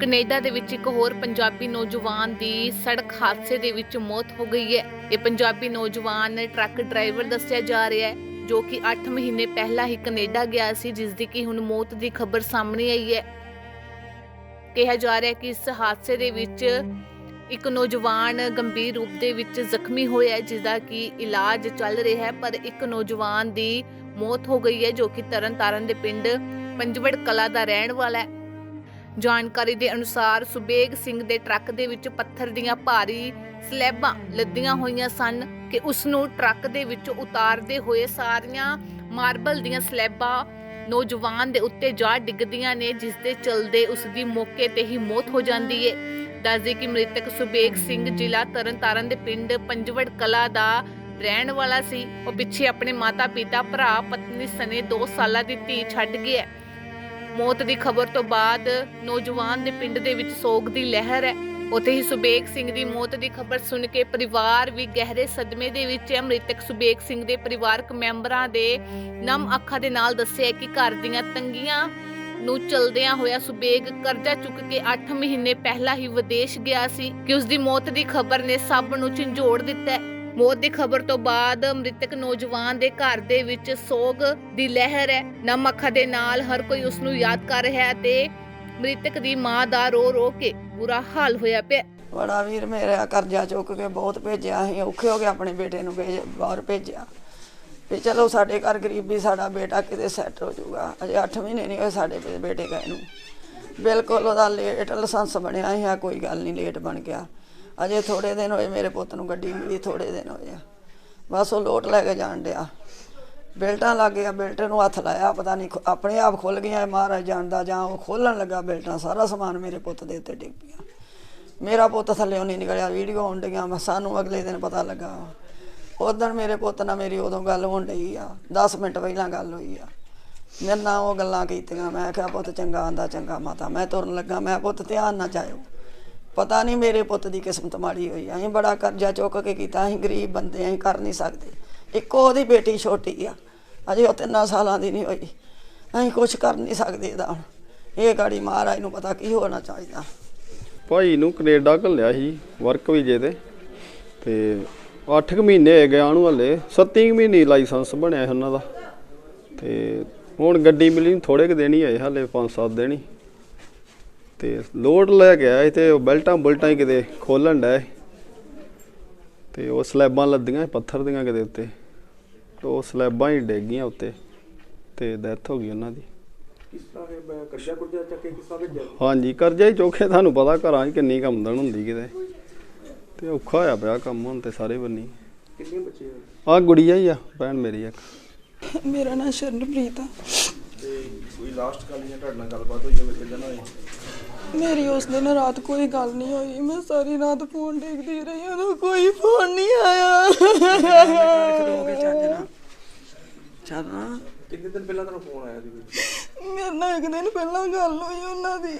Canada ਦੇ ਵਿੱਚ ਇੱਕ ਹੋਰ ਪੰਜਾਬੀ ਨੌਜਵਾਨ ਦੀ ਸੜਕ ਹਾਦਸੇ ਦੇ ਵਿੱਚ ਮੌਤ ਹੋ ਗਈ ਹੈ। ਇਹ ਪੰਜਾਬੀ ਨੌਜਵਾਨ ਟਰੱਕ ਡਰਾਈਵਰ ਦੱਸਿਆ ਜਾ ਰਿਹਾ ਹੈ, ਜੋ ਕਿ 8 ਮਹੀਨੇ ਪਹਿਲਾਂ ਹੀ ਕੈਨੇਡਾ ਗਿਆ ਸੀ ਜਿਸ ਦੀ ਕਿ ਹੁਣ ਮੌਤ ਦੀ ਖਬਰ ਸਾਹਮਣੇ ਆਈ ਹੈ। ਕਿਹਾ ਜਾ ਰਿਹਾ ਹੈ ਕਿ ਇਸ ਹਾਦਸੇ ਦੇ ਵਿੱਚ ਇੱਕ ਨੌਜਵਾਨ ਗੰਭੀਰ ਰੂਪ ਦੇ ਵਿੱਚ ਜ਼ਖਮੀ ਹੋਇਆ ਹੈ ਜਿਸ ਦਾ ਕਿ ਇਲਾਜ ਚੱਲ ਰਿਹਾ ਹੈ, ਪਰ ਇੱਕ ਨੌਜਵਾਨ ਦੀ ਮੌਤ ਹੋ ਗਈ ਹੈ, ਜੋ ਕਿ ਤਰਨਤਾਰਨ ਦੇ ਪਿੰਡ ਪੰਜਵੜ ਕਲਾ ਦਾ ਰਹਿਣ ਵਾਲਾ ਹੈ। ਜਾਣਕਾਰੀ ਦੇ ਅਨੁਸਾਰ ਸੁਬੇਗ ਸਿੰਘ ਦੇ ਟਰੱਕ ਦੇ ਵਿੱਚ ਪੱਥਰ ਦੀਆਂ ਭਾਰੀ ਸਲੈਬਾਂ ਲੱਦੀਆਂ ਹੋਈਆਂ ਸਨ ਕਿ ਉਸ ਨੂੰ ਟਰੱਕ ਦੇ ਵਿੱਚੋਂ ਉਤਾਰਦੇ ਹੋਏ ਸਾਰੀਆਂ ਮਾਰਬਲ ਦੀਆਂ ਸਲੈਬਾਂ ਨੌਜਵਾਨ ਦੇ ਉੱਤੇ ਜਾ ਡਿੱਗਦੀਆਂ ਨੇ, ਜਿਸ ਦੇ ਚਲਦੇ ਉਸ ਦੀ ਮੌਕੇ ਤੇ ਹੀ ਮੌਤ ਹੋ ਜਾਂਦੀ ਹੈ ਦੱਸਦੇ ਕਿ ਮ੍ਰਿਤਕ ਸੁਬੇਗ ਸਿੰਘ ਜ਼ਿਲ੍ਹਾ ਤਰਨਤਾਰਨ ਦੇ ਪਿੰਡ ਪੰਜਵੜ ਕਲਾ ਦਾ ਰਹਿਣ ਵਾਲਾ ਸੀ। ਉਹ ਪਿੱਛੇ ਆਪਣੇ ਮਾਤਾ-ਪਿਤਾ ਭਰਾ, ਪਤਨੀ ਸਨੇ 2 ਸਾਲਾਂ ਦੀ ਧੀ ਛੱਡ ਗਿਆ ਮੌਤ ਦੀ ਖਬਰ ਤੋਂ ਬਾਅਦ ਨੌਜਵਾਨ ਦੇ ਪਿੰਡ ਦੇ ਵਿੱਚ ਸੋਗ ਦੀ ਲਹਿਰ ਹੈ। ਉੱਥੇ ਹੀ ਸੁਬੇਗ ਸਿੰਘ ਦੀ ਮੌਤ ਦੀ ਖਬਰ ਸੁਣ ਕੇ ਪਰਿਵਾਰ ਵੀ ਗਹਿਰੇ ਸਦਮੇ ਦੇ ਵਿੱਚ ਹੈ। ਮ੍ਰਿਤਕ ਸੁਬੇਗ ਸਿੰਘ ਦੇ ਪਰਿਵਾਰਕ ਮੈਂਬਰਾਂ ਦੇ ਨਮ ਅੱਖਾਂ ਦੇ ਨਾਲ ਦੱਸਿਆ ਕਿ ਘਰ ਦੀਆਂ ਤੰਗੀਆਂ ਨੂੰ ਚਲਦਿਆਂ ਹੋਇਆ ਸੁਬੇਗ ਕਰਜ਼ਾ ਚੁੱਕ ਕੇ 8 ਮਹੀਨੇ ਪਹਿਲਾਂ ਹੀ ਵਿਦੇਸ਼ ਗਿਆ ਸੀ, ਕਿ ਉਸ ਦੀ ਮੌਤ ਦੀ ਖਬਰ ਨੇ ਸਭ ਨੂੰ ਝੰਜੋੜ ਦਿੱਤਾ ਮੌਤ ਦੀ ਖਬਰ ਤੋਂ ਬਾਅਦ ਮ੍ਰਿਤਕ ਨੌਜਵਾਨ ਦੇ ਘਰ ਦੇ ਵਿੱਚ ਸੋਗ ਦੀ ਲਹਿਰ ਹੈ। ਨਮ ਅੱਖਾਂ ਦੇ ਨਾਲ ਹਰ ਕੋਈ ਉਸ ਨੂੰ ਯਾਦ ਕਰ ਰਿਹਾ ਹੈ ਤੇ ਮ੍ਰਿਤਕ ਦੀ ਮਾਂ ਦਾ ਰੋ ਰੋ ਕੇ ਬੁਰਾ ਹਾਲ ਹੋਇਆ ਪਿਆ ਬੜਾ ਵੀਰ ਮੇਰਾ ਕਰਜ਼ਾ ਚੁੱਕ ਕੇ ਬਹੁਤ ਭੇਜਿਆ ਸੀ, ਔਖੇ ਹੋ ਕੇ ਆਪਣੇ ਬੇਟੇ ਨੂੰ ਭੇਜ, ਬਾਹਰ ਭੇਜਿਆ। ਵੀ ਚਲੋ ਸਾਡੇ ਘਰ ਗਰੀਬੀ ਸਾਡਾ ਬੇਟਾ ਕਿਤੇ ਸੈੱਟ ਹੋ ਜਾਊਗਾ। ਅਜੇ 8 ਮਹੀਨੇ ਨਹੀਂ ਹੋਏ ਸਾਡੇ ਬੇ- ਬੇਟੇ ਗਏ ਨੂੰ। ਬਿਲਕੁਲ ਉਹਦਾ ਲੇਟ ਲਾਇਸੈਂਸ ਬਣਿਆ ਸੀ ਆ, ਕੋਈ ਗੱਲ ਨਹੀਂ ਲੇਟ ਬਣ ਗਿਆ। ਅਜੇ ਥੋੜੇ ਦਿਨ ਹੋਏ ਮੇਰੇ ਪੁੱਤ ਨੂੰ ਗੱਡੀ ਮਿਲੀ ਥੋੜੇ ਦਿਨ ਹੋਏ ਆ। ਬਸ ਉਹ ਲੋਟ ਲੈ ਕੇ ਜਾਣ ਡਿਆ। ਬੈਲਟਾਂ ਲੱਗ ਗਿਆ ਬੈਲਟ ਨੂੰ ਹੱਥ ਲਾਇਆ, ਪਤਾ ਨਹੀਂ ਖੁ- ਆਪਣੇ ਆਪ ਖੁੱਲ ਗਈਆਂ ਮਹਾਰਾਜ ਜਾਣਦਾ, ਜਾਂ ਉਹ ਖੋਲਣ ਲੱਗਾ ਬੈਲਟਾਂ, ਸਾਰਾ ਸਮਾਨ ਮੇਰੇ ਪੁੱਤ ਦੇ ਉੱਤੇ ਡਿੱਗ ਪਿਆ। ਮੇਰਾ ਪੁੱਤ ਥੱਲੇ ਨਹੀਂ ਨਿਕਲਿਆ, ਵੀਡੀਓ ਆਉਣ ਡੀਆਂ ਮੈਂ ਸਾਨੂੰ ਅਗਲੇ ਦਿਨ ਪਤਾ ਲੱਗਾ। ਉਦੋਂ ਮੇਰੇ ਪੁੱਤ ਨਾਲ ਮੇਰੀ ਉਦੋਂ ਗੱਲ ਹੋਣ ਡਈ ਆ। 10 ਮਿੰਟ ਪਹਿਲਾਂ ਗੱਲ ਹੋਈ ਆ। ਮੇਰੇ ਨਾਲ ਉਹ ਗੱਲਾਂ ਕੀਤੀਆਂ। ਮੈਂ ਕਿਹਾ, ਪੁੱਤ, ਚੰਗਾ ਆਂਦਾ, ਚੰਗਾ ਮਾਤਾ। ਮੈਂ ਤੁਰਨ ਲੱਗਾ। ਮੈਂ ਪੁੱਤ, ਧਿਆਨ ਨਾ ਜਾਇਓ। ਪਤਾ ਨਹੀਂ ਮੇਰੇ ਪੁੱਤ ਦੀ ਕਿਸਮਤ ਮਾੜੀ ਹੋਈ ਅਸੀਂ ਬੜਾ ਕਰਜ਼ਾ ਚੁੱਕ ਕੇ ਕੀਤਾ। ਅਸੀਂ ਗਰੀਬ ਬੰਦੇ ਅਸੀਂ ਕਰ ਨਹੀਂ ਸਕਦੇ। ਇੱਕੋ ਉਹਦੀ ਬੇਟੀ ਛੋਟੀ ਆ। ਅਜੇ ਉਹ ਤਿੰਨਾਂ ਸਾਲਾਂ ਦੀ ਨਹੀਂ ਹੋਈ। ਅਸੀਂ ਕੁਝ ਕਰ ਨਹੀਂ ਸਕਦੇ ਇਹਦਾ ਹੁਣ। ਇਹ ਗਾੜੀ ਮਹਾਰਾਜ ਨੂੰ ਪਤਾ ਕੀ ਹੋਣਾ ਚਾਹੀਦਾ। ਭਾਈ ਨੂੰ ਕੈਨੇਡਾ ਘੱਲਿਆ ਸੀ, ਵਰਕ ਵੀਜ਼ੇ ਤੇ। ਤੇ 8 ਕੁ ਮਹੀਨੇ ਹੋਏ ਗਿਆ ਉਹਨੂੰ ਹਲੇ 7 ਮਹੀਨੇ ਲਾਇਸੈਂਸ ਬਣਿਆ ਸੀ ਉਹਨਾਂ ਦਾ। ਤੇ ਹੁਣ ਗੱਡੀ ਮਿਲੀ ਥੋੜੇ ਕੁ ਦਿਨ ਹੀ ਆਏ ਹਲੇ 5-7 ਦਿਨ ਹੀ। ਤੇ ਲੋਡ ਲੈ ਕੇ ਆਇਆ ਸੀ ਤੇ ਉਹ ਬੈਲਟਾਂ ਬੁਲਟਾਂ ਹੀ ਕਿਤੇ ਖੋਲਣ ਸੀ। ਤੇ ਉਹ ਸਲੈਬਾਂ ਲੱਦੀਆਂ ਪੱਥਰ ਦੀਆਂ ਕਿਤੇ ਉੱਤੇ। ਤੇ ਉਹ ਸਲੈਬਾਂ ਹੀ ਡਿੱਗ ਗਈਆਂ ਉੱਤੇ ਤੇ ਡੈਥ ਹੋ ਗਈ ਉਹਨਾਂ ਦੀ। ਕਿਸ ਤਰ੍ਹਾਂ ਕਰਜ਼ਾ ਕੁਰਜ਼ਾ ਚੱਕ ਕਿਸ ਤਰ੍ਹਾਂ ਹਾਂਜੀ ਕਰਜ਼ਾ ਹੀ ਚੋਖੇ ਤੁਹਾਨੂੰ ਪਤਾ ਘਰਾਂ 'ਚ ਕਿੰਨੀ ਕਮਦਨ ਹੁੰਦੀ ਕਿਤੇ। ਤੇ ਔਖਾ ਹੋਇਆ ਪਿਆ ਕੰਮ ਹੁਣ ਤੇ ਸਾਰੇ ਬੰਨੀ। ਕਿੰਨੇ ਬੱਚੇ ਆ? ਆ ਗੁੜੀਆ ਹੀ ਆ ਭੈਣ ਮੇਰੀ ਇੱਕ। ਮੇਰਾ ਨਾਮ ਸ਼ਰਨਪ੍ਰੀਤ ਆ। ਤੇ ਕੋਈ ਲਾਸਟ ਗੱਲ ਜਾਂ ਤੁਹਾਡੇ ਨਾਲ ਗੱਲਬਾਤ ਹੋਈ ਹੋਵੇ ਕਿਦਾਂ ਹੋਈ? ਮੇਰੀ ਉਸ ਦਿਨ ਰਾਤ ਕੋਈ ਗੱਲ ਨਹੀਂ ਹੋਈ। ਮੈਂ ਸਾਰੀ ਰਾਤ ਫੋਨ ਦੇਖਦੀ ਰਹੀ ਉਦੋਂ ਕੋਈ ਫੋਨ ਨਹੀਂ ਆਇਆ। ਚੱਲਣਾ ਕਿੰਨੇ ਦਿਨ ਪਹਿਲਾਂ ਤੁਹਾਨੂੰ ਫੋਨ ਆਇਆ ਸੀ? ਮੇਰੇ ਨਾਲ ਇੱਕ ਦਿਨ ਪਹਿਲਾਂ ਗੱਲ ਹੋਈ ਉਹਨਾਂ ਦੀ।